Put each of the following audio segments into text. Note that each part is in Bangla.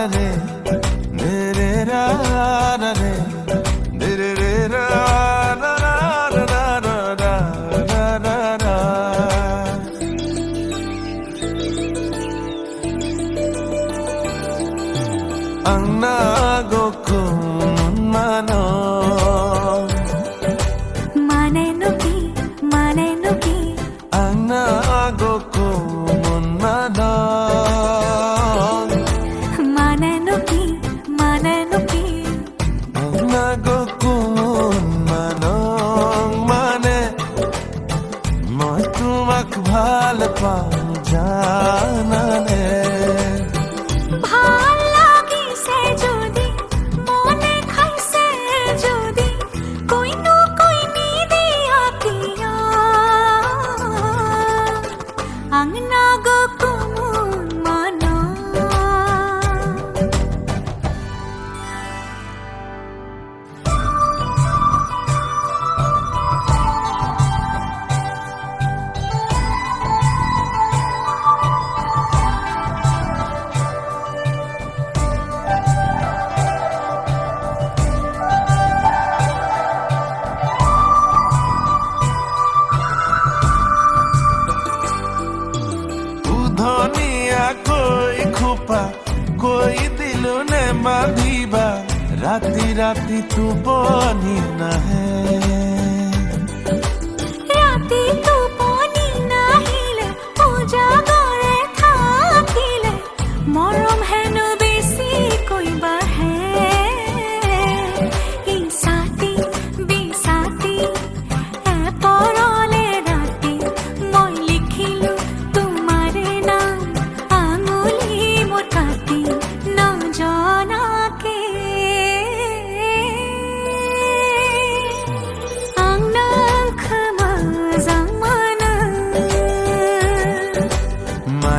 ra re re re ra ra re re re re ra ra ra ra ra ra ra ra ra ra ang nagokun அங்னாகோ কই খোপা কই দিল নে মাধিবা রাতি রাতি তু বনি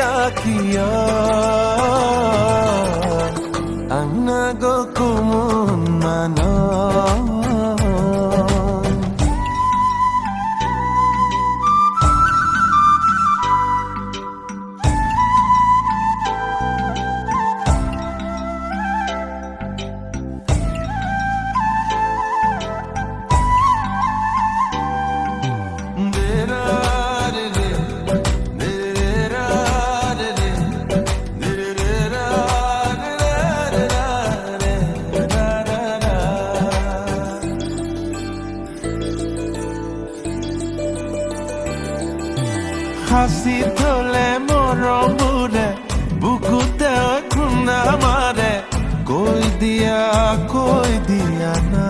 আকিয়া হাসি তোলে মরমুরে বুকুতে খুন্দা মারে কই দিয়া কই দিয়া না।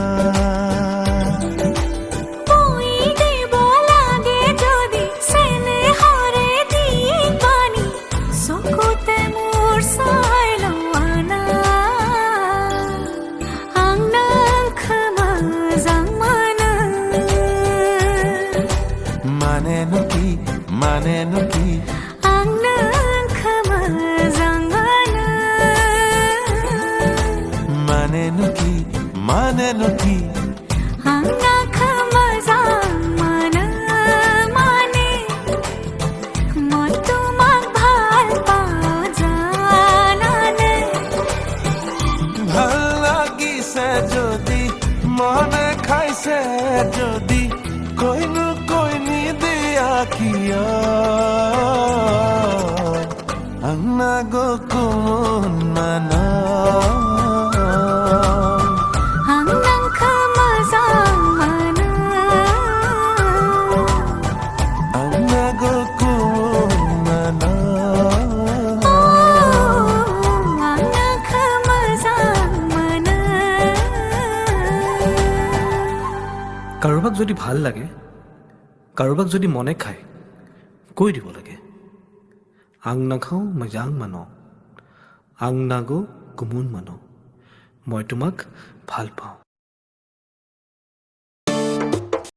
মোর সাই মানেনো কি মানেনো কি? মানেনো কি মানেনো কি? যদি মনে খাইছে যদি। কাৰোবাক যদি ভালো লাগে কাৰোবাক যদি মনে খায় কৈ দিব লাগে? আং নাখাওঁ মই যাং মানো। আং নাগো গুমুন মানো। মই তোমাক ভালো পাওঁ।